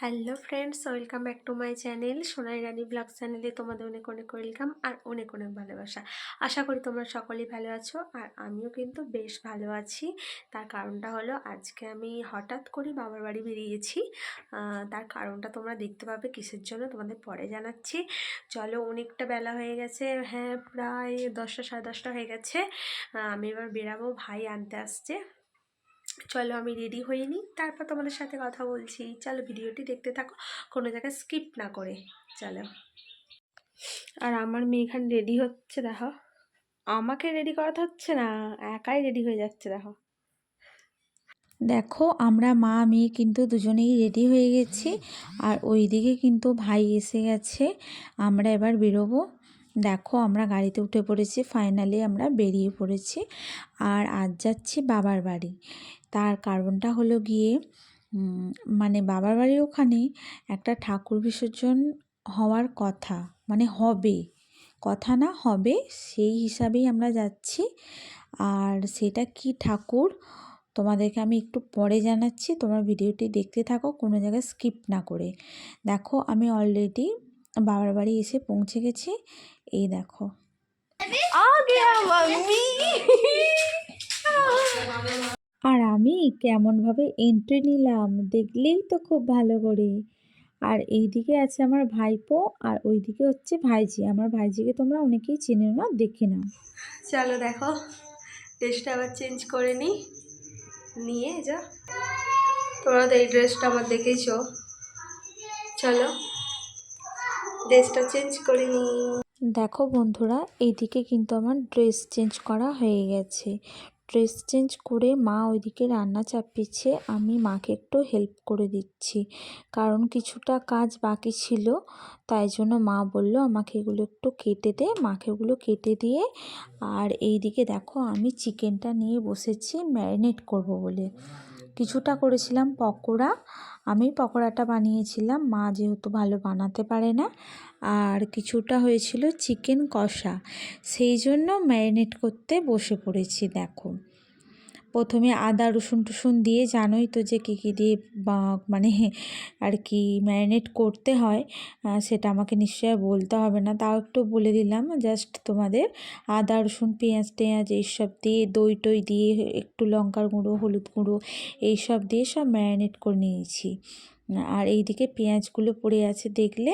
Hello friends, welcome back to my channel. Sonai Rani blog চ্যানেলে তোমাদের অনেক অনেক ওয়েলকাম আর অনেক অনেক ভালোবাসা। আশা করি তোমরা সকলেই ভালো আছো আর আমিও কিন্তু বেশ ভালো আছি। তার কারণটা হলো আজকে আমি হঠাৎ করে বাবার বাড়ি বেরিয়েছি। তার কারণটা তোমরা দেখতে পাবে, কিসের জন্য তোমাদের পরে জানাচ্ছি। চলো অনেকটা বেলা হয়ে গেছে হ্যাঁ প্রায় দশটা সাড়ে দশটা হয়ে গেছে। আমি এবার বেরাবো, ভাই আনতে আসছে। চলো আমি রেডি হয়ে নিই। তারপর তোমাদের সাথে কথা বলছি। চলো ভিডিওটি দেখতে থাকো। কোনো জায়গায় স্কিপ না করে। চলো। আর আমার মেয়ে এখানে রেডি হচ্ছে, দেখো। আমাকে রেডি করাতে হচ্ছে না? একাই রেডি হয়ে যাচ্ছে, দেখো। দেখো, আমরা মা, মেয়ে কিন্তু দুজনেই রেডি হয়ে গেছি। আর ওইদিকে কিন্তু ভাই এসে গেছে। আমরা এবার বেরোবো। দেখো, আমরা গাড়িতে উঠে পড়েছি। ফাইনালি আমরা বেরিয়ে পড়েছি। আর আজ যাচ্ছি বাবার বাড়ি। তার কারণটা হলো গিয়ে মানে বাবার বাড়ির ওখানে একটা ঠাকুর বিসর্জন হওয়ার কথা মানে হবে। কথা না হবে সেই হিসাবেই আমরা যাচ্ছি। আর সেটা কি ঠাকুর তোমাদেরকে আমি একটু পরে জানাচ্ছি। তোমরা ভিডিওটি দেখতে থাকো কোনো জায়গায় স্কিপ না করে। দেখো আমি অলরেডি বাবার বাড়ি এসে পৌঁছে গেছি। এই দেখো। আর আমি কেমনভাবে এন্ট্রি নিলাম দেখলেই তো খুব ভালো করে। আর এইদিকে আছে আমার ভাইপো আর ওইদিকে হচ্ছে ভাইজি। আমার ভাইজিকে তোমরা অনেকেই চেনো না দেখে নাও। চলো দেখো ড্রেসটা আবার চেঞ্জ করে নিই নিয়ে যা। তোমরা তো এই ড্রেসটা আমার দেখেছ চলো ড্রেসটা চেঞ্জ করে নিই দেখো বন্ধুরা এইদিকে কিন্তু আমার ড্রেস চেঞ্জ করা হয়ে গেছে। ড্রেস চেঞ্জ করে মা ওইদিকে রান্না চাপিয়েছে, আমি মাকে একটু হেল্প করে দিচ্ছি। কারণ কিছুটা কাজ বাকি ছিল, তাই জন্য মা বলল, আমাকে এগুলো একটু কেটে দে। মাকে ওগুলো কেটে দিয়ে, আর এইদিকে দেখো আমি চিকেনটা নিয়ে বসেছি ম্যারিনেট করব বলে। কিছুটা করেছিলাম পকোড়া। আমি পকোড়াটা বানিয়েছিলাম, মা যেহেতু ভালো বানাতে পারে না। আর কিছুটা হয়েছিল চিকেন কষা। সেই জন্য ম্যারিনেট করতে বসে পড়েছি, দেখো। প্রথমে আদা, রসুন টুসুন দিয়ে জানোই তো যে কী কী দিয়ে মানে আর কি ম্যারিনেট করতে হয় সেটা আমাকে নিশ্চয়ই বলতে হবে না। তাও একটু বলে দিলাম, জাস্ট তোমাদের আদা, রসুন, পেঁয়াজ টেঁয়াজ এইসব দিয়ে, দই টই দিয়ে একটু লঙ্কার গুঁড়ো, হলুদ গুঁড়ো এইসব দিয়ে সব ম্যারিনেট করে নিয়েছি। আর এইদিকে পেঁয়াজগুলো পড়ে আছে দেখলে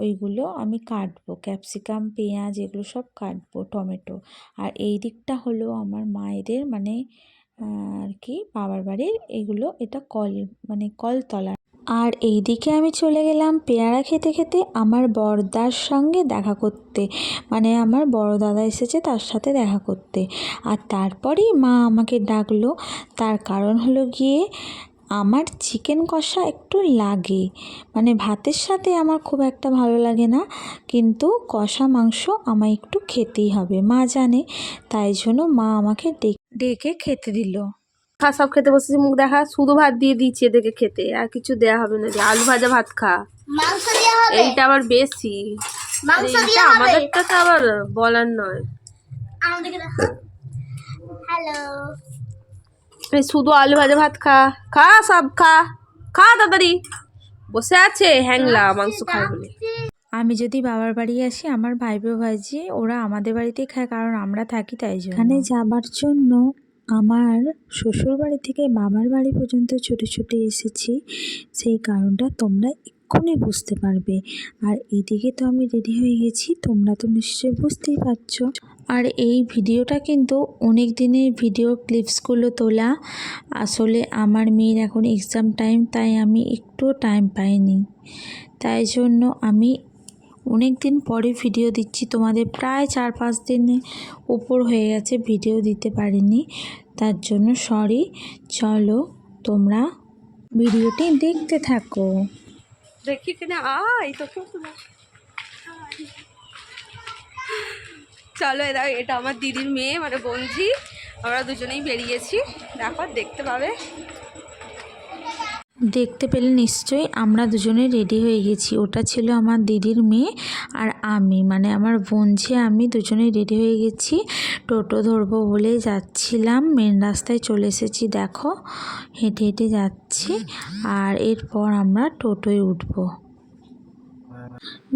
ওইগুলো আমি কাটবো, ক্যাপসিকাম, পেঁয়াজ এগুলো সব কাটবো, টমেটো। আর এই দিকটা হলো আমার মায়েদের মানে আর কি বাবার বাড়ির এগুলো, এটা কল মানে কলতলা আর এইদিকে আমি চলে গেলাম পেয়ারা খেতে খেতে আমার বড়দার সঙ্গে দেখা করতে। মানে আমার বড় দাদা এসেছে তার সাথে দেখা করতে। আর তারপরেই মা আমাকে ডাকলো। তার কারণ হলো গিয়ে আমার চিকেন কষা একটু লাগে। মানে ভাতের সাথে আমার খুব একটা ভালো লাগে না কিন্তু কষা মাংস আমায় একটু খেতেই হবে। মা জানে তাই জন্য মা আমাকে ডেকে খেতে দিল। খা সব খেতে বসেছি মুখ দেখা শুধু ভাত দিয়ে দিচ্ছি এদেরকে খেতে আর কিছু দেয়া হবে না যে আলু ভাজা ভাত খা। মাংস দেওয়া হবে। এইটা আবার বেশি। আমাদেরটা তো আবার বলার নয়। হ্যালো। শুধু আলু ভাজা ভাত খা খা সব খা খা তাড়াতাড়ি। বসে আছে হ্যাংলা মাংস খায় বলে। আমি যদি বাবার বাড়ি আসি আমার ভাই ভাইজি ওরা আমাদের বাড়িতেই খায় কারণ আমরা থাকি তাই জন্য। এখানে যাবার জন্য আমার শ্বশুর বাড়ি থেকে বাবার বাড়ি পর্যন্ত ছুটে ছুটে এসেছি। সেই কারণটা তোমরা এক্ষুনি বুঝতে পারবে। আর এদিকে তো আমি রেডি হয়ে গেছি তোমরা তো নিশ্চয়ই বুঝতেই পারছ। আর এই ভিডিওটা কিন্তু অনেক দিনের ভিডিও ক্লিপসগুলো তোলা। আসলে আমার মেয়ের এখন এক্সাম টাইম তাই আমি একটু টাইম পাইনি। তাই জন্য আমি অনেক দিন পরে ভিডিও দিচ্ছি। তোমাদের প্রায় চার পাঁচ দিনে উপর হয়ে গেছে ভিডিও দিতে পারিনি। তার জন্য সরি চলো তোমরা ভিডিওটি দেখতে থাকো। দেখি কিনা। আয় তো। চলো এরা এটা আমার দিদির মেয়ে মানে বঞ্জি আমরা দুজনেই বেরিয়েছি। দেখো, দেখতে পাবে। দেখতে পেলে নিশ্চয়ই আমরা দুজনে রেডি হয়ে গেছি। ওটা ছিল আমার দিদির মেয়ে আর আমি মানে আমার বোন যে আমি দুজনেই রেডি হয়ে গেছি। টোটো ধরবো বলে যাচ্ছিলাম। মেন রাস্তায় চলে এসেছি, দেখো। হেঁটে হেঁটে যাচ্ছি। আর এরপর আমরা টোটোয় উঠবো।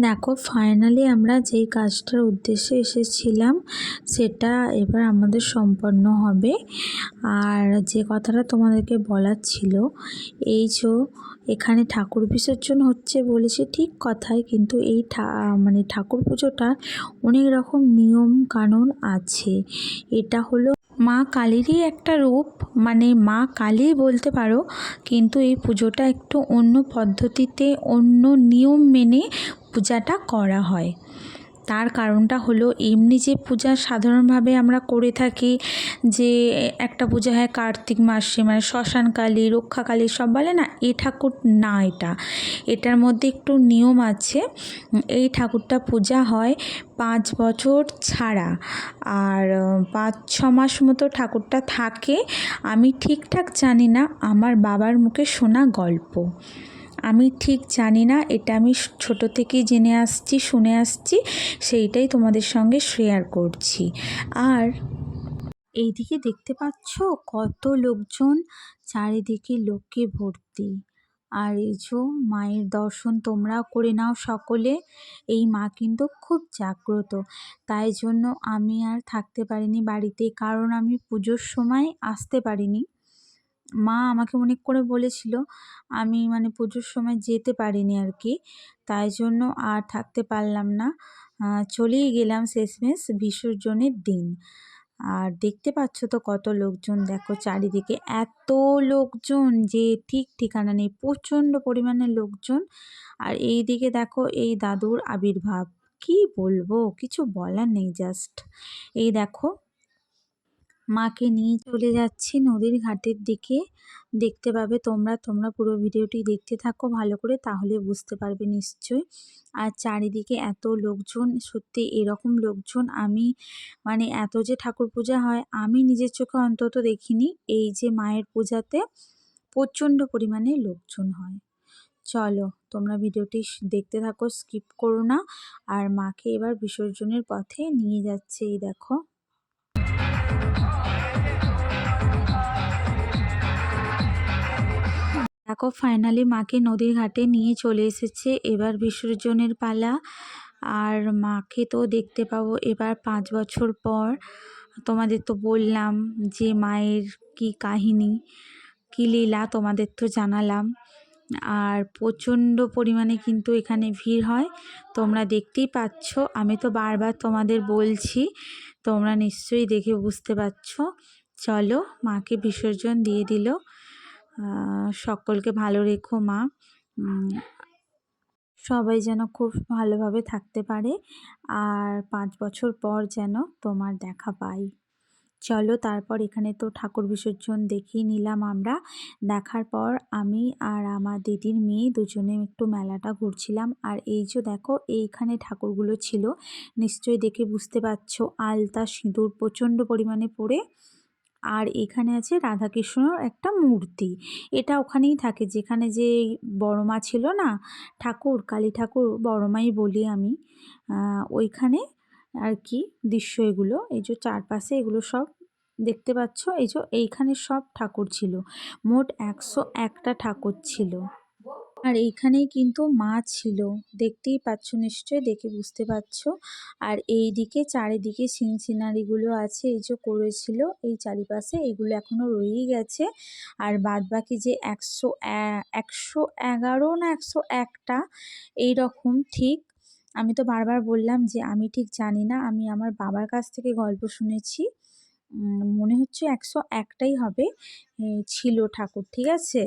দেখো ফাইনালি আমরা যেই কাজটার উদ্দেশ্যে এসেছিলাম, সেটা এবার আমাদের সম্পন্ন হবে। আর যে কথাটা তোমাদেরকে বলার ছিল, এই যে এখানে ঠাকুর বিসর্জন হচ্ছে বলেছে ঠিক কথাই, কিন্তু এই মানে ঠাকুর পুজোটা অনেক রকম নিয়ম কানুন আছে। এটা হলো মা কালীরই একটা রূপ মানে মা কালী বলতে পারো, কিন্তু এই পুজোটা একটু অন্য পদ্ধতিতে, অন্য নিয়ম মেনে পূজাটা করা হয়। তার কারণটা হলো এমনি যে পূজা সাধারণভাবে আমরা করে থাকি যে একটা পূজা হয় কার্তিক মাসে মানে শ্মশানকালী রক্ষাকালী সব বলে না, এ ঠাকুর না এটা। এটার মধ্যে একটু নিয়ম আছে, এই ঠাকুরটা পূজা হয় পাঁচ বছর ছাড়া। আর পাঁচ, ছ মাস মতো ঠাকুরটা থাকে। আমি ঠিকঠাক জানি না, আমার বাবার মুখে শোনা গল্প। আমি ঠিক জানি না, এটা আমি ছোট থেকেই জেনে আসছি, শুনে আসছি, সেইটাই তোমাদের সঙ্গে শেয়ার করছি। আর এইদিকে দেখতে পাচ্ছ কত লোকজন, চারিদিকে লোকে ভর্তি। আর এই যে মায়ের দর্শন তোমরাও করে নাও সকলে, এই মা কিন্তু খুব জাগ্রত। তাই জন্য আমি আর থাকতে পারিনি বাড়িতে, কারণ আমি পুজোর সময় আসতে পারিনি। মা আমাকে অনেক করে বলেছিল, আমি মানে পুজোর সময় যেতে পারিনি আর কি তাই জন্য আর থাকতে পারলাম না। চলেই গেলাম শেষমেশ বিসর্জনের দিন। আর দেখতে পাচ্ছ তো কত লোকজন, দেখো চারিদিকে এত লোকজন যে ঠিক ঠিকানা নেই, প্রচণ্ড পরিমাণে লোকজন। আর এই দিকে দেখো এই দাদুর আবির্ভাব, কি বলব, কিছু বলার নেই জাস্ট এই দেখো মাকে নিয়ে চলে যাচ্ছি নদীর ঘাটের দিকে। দেখতে পাবে তোমরা তোমরা পুরো ভিডিওটি দেখতে থাকো, ভালো করে তাহলে বুঝতে পারবে নিশ্চয় আর চারিদিকে এত লোকজন, সত্যি এরকম লোকজন, আমি মানে এত যে ঠাকুর পূজা হয়, আমি নিজের চোখে অন্তত দেখিনি, এই যে মায়ের পূজাতে প্রচণ্ড পরিমাণে লোকজন হয়। চলো, তোমরা ভিডিওটি দেখতে থাকো, স্কিপ করো না। আর মাকে এবার বিসর্জনের পথে নিয়ে যাচ্ছে, এই দেখো। দেখো ফাইনালি মাকে নদীর ঘাটে নিয়ে চলে এসেছে। এবার বিসর্জনের পালা। আর মাকে তো দেখতে পাবো এবার পাঁচ বছর পর। তোমাদের তো বললাম যে মায়ের কি কাহিনী, কী লীলা তোমাদের তো জানালাম। আর প্রচণ্ড পরিমাণে কিন্তু এখানে ভিড় হয়। তোমরা দেখতেই পাচ্ছ, আমি তো বারবার তোমাদের বলছি, তোমরা নিশ্চয়ই দেখে বুঝতে পারছ। চলো মাকে বিসর্জন দিয়ে দিল। সকলকে ভালো রেখো, মা। সবাই যেন খুব ভালোভাবে থাকতে পারে আর পাঁচ বছর পর যেন তোমার দেখা পাই। চলো তারপর এখানে তো ঠাকুর বিসর্জন দেখিয়ে নিলাম আমরা। দেখার পর আমি আর আমার দিদির মেয়ে দুজনে একটু মেলাটা ঘুরছিলাম। আর এই যে দেখো, এইখানে ঠাকুরগুলো ছিল। নিশ্চয়ই দেখে বুঝতে পারছ, আলতা, সিঁদুর প্রচণ্ড পরিমাণে পড়ে। আর এখানে আছে রাধাকৃষ্ণর একটা মূর্তি। এটা ওখানেই থাকে, যেখানে যে বড় মা ছিল না, ঠাকুর, কালী ঠাকুর বড়মাই বলি আমি ওইখানে আর কি দৃশ্য এগুলো, এই যে চারপাশে এগুলো সব দেখতে পাচ্ছ, এই যে এইখানে সব ঠাকুর ছিল, মোট একশো একটা ঠাকুর ছিল। আর এইখানেই কিন্তু মা ছিল। দেখতেই পাচ্ছ নিশ্চয় দেখে বুঝতে পারছ। আর এই দিকে চারিদিকে সিন সিনারিগুলো আছে, এই যে করেছিল, এই চারিপাশে এগুলো এখনও রয়েই গেছে। আর বাদ বাকি যে একশো একশো এগারো না একশো একটা এই রকম ঠিক। আমি তো বারবার বললাম যে আমি ঠিক জানি না, আমি আমার বাবার কাছ থেকে গল্প শুনেছি। মনে হচ্ছে একশো একটাই হবে ছিল ঠাকুর, ঠিক আছে?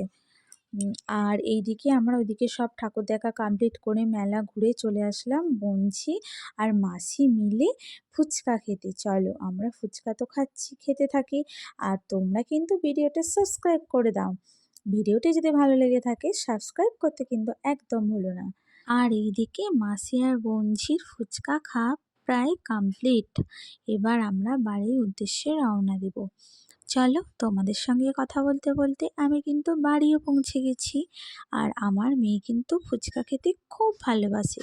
আর এইদিকে আমরা ওইদিকে সব ঠাকুর দেখা কমপ্লিট করে মেলা ঘুরে চলে আসলাম বঞ্জি আর মাসি মিলে ফুচকা খেতে। চলো আমরা ফুচকা তো খাচ্ছি, খেতে থাকি। আর তোমরা কিন্তু ভিডিওটা সাবস্ক্রাইব করে দাও। ভিডিওটি যদি ভালো লেগে থাকে সাবস্ক্রাইব করতে কিন্তু একদম ভুলো না। আর এইদিকে মাসি আর বঞ্জির ফুচকা খাওয়া প্রায় কমপ্লিট এবার আমরা বাড়ির উদ্দেশ্যে রওনা দেব। চলো তোমাদের সঙ্গে কথা বলতে বলতে আমি কিন্তু বাড়িও পৌঁছে গেছি। আর আমার মেয়ে কিন্তু ফুচকা খেতে খুব ভালোবাসে।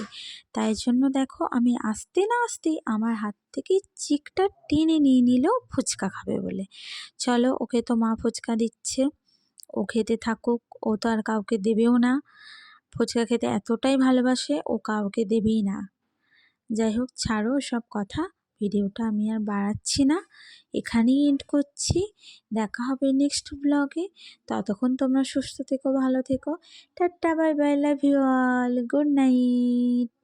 তাই জন্য দেখো আমি আসতে না আসতেই আমার হাত থেকে চিকটা টেনে নিয়ে নিল ফুচকা খাবে বলে। চলো ওকে তো মা ফুচকা দিচ্ছে। ও খেতে থাকুক, ও তো আর কাউকে দেবেও না। ফুচকা খেতে এতটাই ভালোবাসে, ও কাউকে দেবেই না। যাই হোক, ছাড়ো সব কথা। ভিডিওটা আমি আর বাড়াচ্ছি না, এখানেই এন্ড করছি। দেখা হবে নেক্সট ব্লগে ততক্ষণ তোমরা সুস্থ থেকো, ভালো থেকো। Tata bye bye love you all good night